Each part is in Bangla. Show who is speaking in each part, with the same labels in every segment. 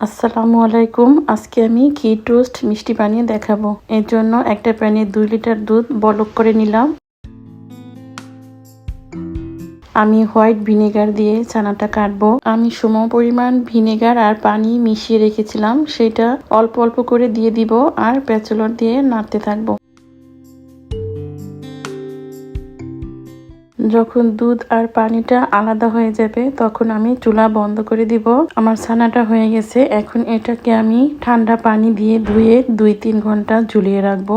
Speaker 1: আসসালামু আলাইকুম। আজকে আমি ঘি টোস্ট মিষ্টি বানিয়ে দেখাবো। এর জন্য একটা প্যানে দুই লিটার দুধ বলক করে নিলাম। আমি হোয়াইট ভিনেগার দিয়ে ছানাটা কাটবো। আমি সম পরিমাণ ভিনেগার আর পানি মিশিয়ে রেখেছিলাম। সেটা অল্প অল্প করে দিয়ে দিব আর প্যাচলর দিয়ে নাড়তে থাকব। যখন দুধ আর পানিটা আলাদা হয়ে যাবে, তখন আমি চুলা বন্ধ করে দিব। আমার ছানাটা হয়ে গেছে। এখন এটাকে আমি ঠান্ডা পানি দিয়ে ধুয়ে দুই তিন ঘণ্টা ঝুলিয়ে রাখব।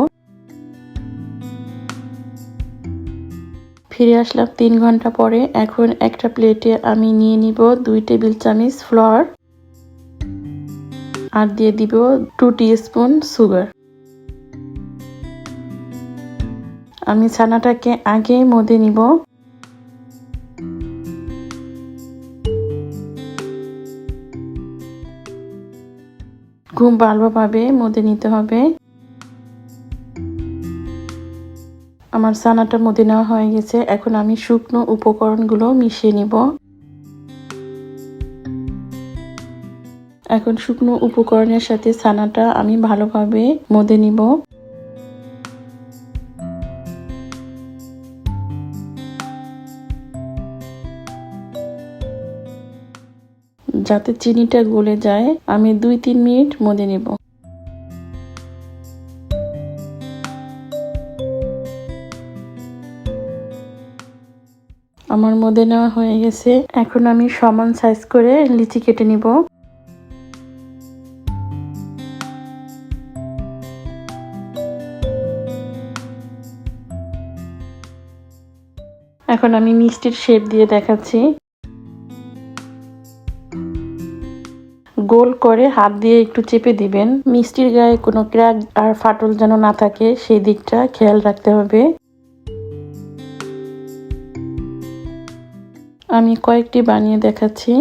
Speaker 1: ফিরে আসলাম তিন ঘণ্টা পরে। এখন একটা প্লেটে আমি নিয়ে নিব দুই টেবিল চামচ ফ্লোর আর দিয়ে দিব টু স্পুন সুগার আমি ছানাটাকে আগে মধে নিব। খুব ভালোভাবে মধ্যে নিতে হবে। আমার সানাটা মধ্যে নেওয়া হয়ে গেছে, এখন আমি শুকনো উপকরণগুলো মিশিয়ে নিব। এখন শুকনো উপকরণের সাথে ছানাটা আমি ভালোভাবে মধ্যে নিব। যাতে চিনিটা গলে যায়, আমি দুই তিন মিনিট মদে নেব। আমার মদে নেওয়া হয়ে গেছে। এখন আমি সমান সাইজ করে লিচি কেটে নিব। এখন আমি মিষ্টির শেপ দিয়ে দেখাচ্ছি। গোল করে হাত দিয়ে একটু চেপে দিবেন। মিষ্টির গায়ে কোনো ক্র্যাক আর ফাটল যেন না থাকে, সেই দিকটা খেয়াল রাখতে হবে। আমি কয়েকটি বানিয়ে দেখাচ্ছি।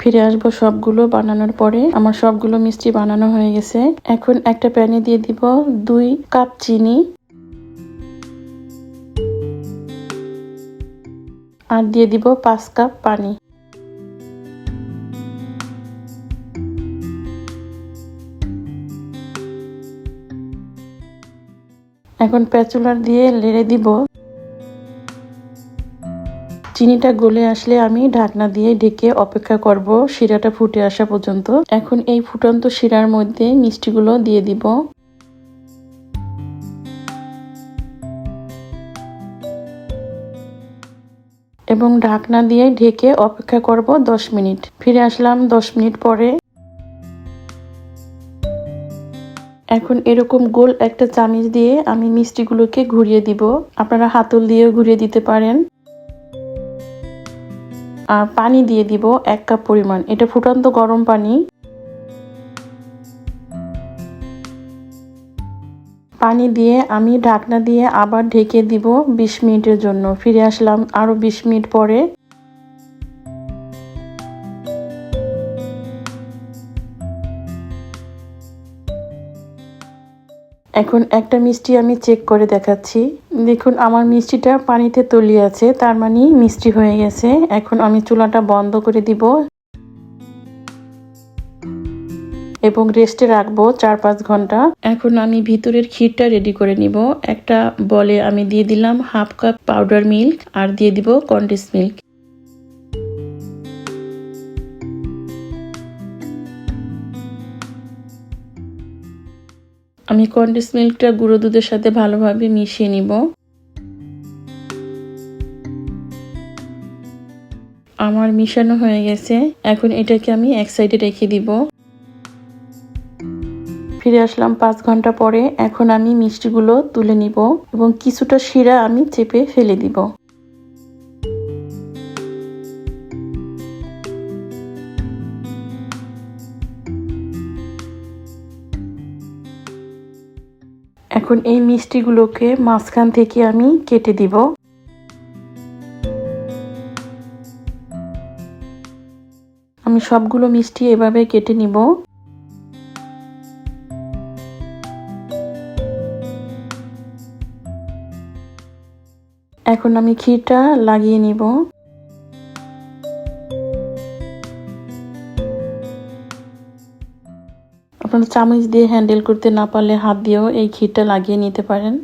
Speaker 1: ফিরে আসব সবগুলো বানানোর পরে। আমার সবগুলো মিষ্টি বানানো হয়ে গেছে। এখন একটা প্যানে দিয়ে দিব দুই কাপ চিনি। আর দিয়ে দিব পাঁচ কাপ পানি। এখন প্যাচুলার দিয়ে লেড়ে দিব। চিনিটা গলে আসলে আমি ঢাকনা দিয়ে ঢেকে অপেক্ষা করব, শিরাটা ফুটে আসা পর্যন্ত। এখন এই ফুটন্ত শিরার মধ্যে মিষ্টিগুলো দিয়ে দিব। এবং ঢাকনা দিয়ে ঢেকে অপেক্ষা করব দশ মিনিট। ফিরে আসলাম দশ মিনিট পরে। এখন এরকম গোল একটা চামিচ দিয়ে আমি মিষ্টিগুলোকে ঘুরিয়ে দিব। আপনারা হাতল দিয়েও ঘুরিয়ে দিতে পারেন। আর পানি দিয়ে দিব এক কাপ পরিমাণ। এটা ফুটন্ত গরম পানি। পানি দিয়ে আমি ঢাকনা দিয়ে আবার ঢেকে দিব বিশ মিনিটের জন্য। ফিরে আসলাম আরও বিশ মিনিট পরে। এখন একটা মিষ্টি আমি চেক করে দেখাচ্ছি। দেখুন, আমার মিষ্টিটা পানিতে তলিয়ে আছে, তার মানে মিষ্টি হয়ে গেছে। এখন আমি চুলাটা বন্ধ করে দিব। এবং রেস্টে রাখব চার পাঁচ ঘণ্টা। এখন আমি ভিতরের ক্ষীরটা রেডি করে নিব। একটা বলে আমি দিয়ে দিলাম হাফ কাপ পাউডার মিল্ক আর দিয়ে দিব কন্ডেন্স মিল্ক আমি কন্ডেন্স মিল্কটা গুঁড়ো দুধের সাথে ভালোভাবে মিশিয়ে নিব। আমার মিশানো হয়ে গেছে। এখন এটাকে আমি এক সাইডে রেখে দিব। ফিরে আসলাম পাঁচ ঘণ্টা পরে। এখন আমি মিষ্টিগুলো তুলে নিব এবং কিছুটা শিরা আমি চেপে ফেলে দিব। এখন এই মিষ্টিগুলোকে মাঝখান থেকে আমি কেটে দিব। আমি সবগুলো মিষ্টি এভাবে কেটে নিব। এখন আমি ক্ষীরটা লাগিয়ে নিব। আপনারা চামচ দিয়ে হ্যান্ডেল করতে না পারলে হাত দিয়েও এই ক্ষীরটা লাগিয়ে নিতে পারেন।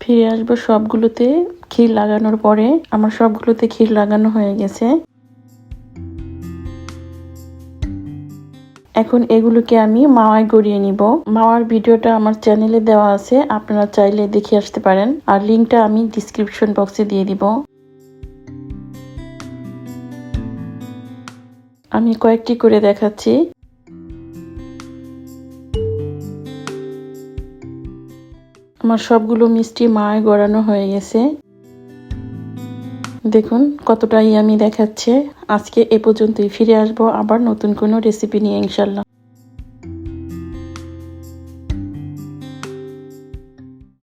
Speaker 1: ফিরে আসব সবগুলোতে ক্ষীর লাগানোর পরে। আমার সবগুলোতে ক্ষীর লাগানো হয়ে গেছে। এখন এগুলোকে আমি মাওয়ায় গড়িয়ে নিব। মাওয়ার ভিডিওটা আমার চ্যানেলে দেওয়া আছে, আপনারা চাইলে দেখে আসতে পারেন। আর লিঙ্কটা আমি ডিসক্রিপশন বক্সে দিয়ে দিব। আমি কয়েকটি করে দেখাচ্ছি। আমার সবগুলো মিষ্টি মায় গড়ানো হয়ে গেছে। দেখুন, কতটাই আমি দেখাচ্ছে। আজকে এ পর্যন্তই, ফিরে আসব আবার নতুন কোনো রেসিপি নিয়ে ইনশাল্লাহ